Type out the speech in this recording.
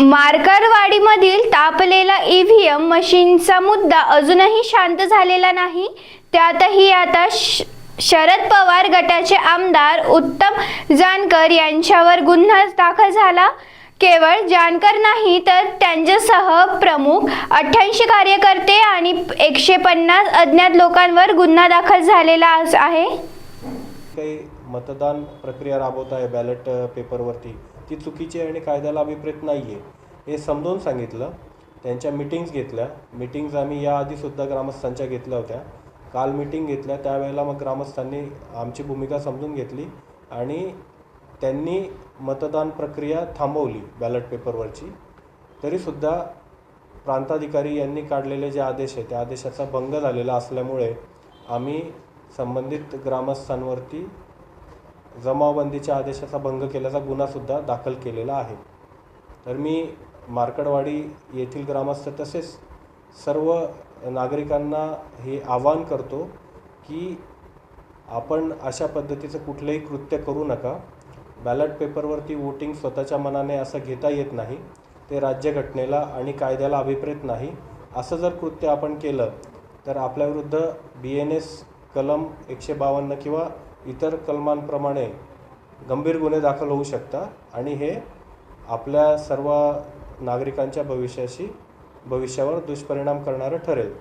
मार्कारवाडीमधील तापलेला EVM मशीनचा मुद्दा अजूनही शांत झालेला नाही. त्यातही आता श- शरद पवार गटाचे आमदार उत्तम जानकर यांच्यावर गुन्हा दाखल झाला. केवळ जानकर नाही तर त्यांच्यासह प्रमुख अठ्ठ्याऐंशी कार्यकर्ते आणि एकशे पन्नास अज्ञात लोकांवर गुन्हा दाखल झालेला आहे. काही मतदान प्रक्रिया राबवत आहे बॅलेट पेपरवरती ती चुकीची आहे आणि कायद्याला अभिप्रेत नाही आहे हे समजावून सांगितलं. त्यांच्या मिटिंग्स घेतल्या. मिटिंग्ज आम्ही याआधीसुद्धा ग्रामस्थांच्या घेतल्या होत्या. काल मिटिंग घेतल्या. त्यावेळेला मग ग्रामस्थांनी आमची भूमिका समजून घेतली आणि त्यांनी मतदान प्रक्रिया थांबवली बॅलेट पेपरवरची तरीसुद्धा प्रांताधिकारी यांनी काढलेले जे आदेश आहे त्या आदेशाचा भंग झालेला असल्यामुळे आम्ही संबंधित ग्रामस्थांवरती जमावबंदीच्या आदेशाचा भंग केल्याचा गुन्हासुद्धा दाखल केलेला आहे. तर मी मार्कडवाडी येथील ग्रामस्थ तसेच सर्व नागरिकांना हे आवाहन करतो की आपण अशा पद्धतीचं कुठलंही कृत्य करू नका. बॅलट पेपरवरती वोटिंग स्वतःच्या मनाने असं घेता येत नाही. ते राज्यघटनेला आणि कायद्याला अभिप्रेत नाही. असं जर कृत्य आपण केलं तर आपल्याविरुद्ध बी एन एस कलम एकशे बावन्न किंवा इतर कलमांप्रमाणे गंभीर गुन्हे दाखल होऊ शकतात आणि हे आपल्या सर्व नागरिकांच्या भविष्याशी भविष्यावर दुष्परिणाम करणारं ठरेल.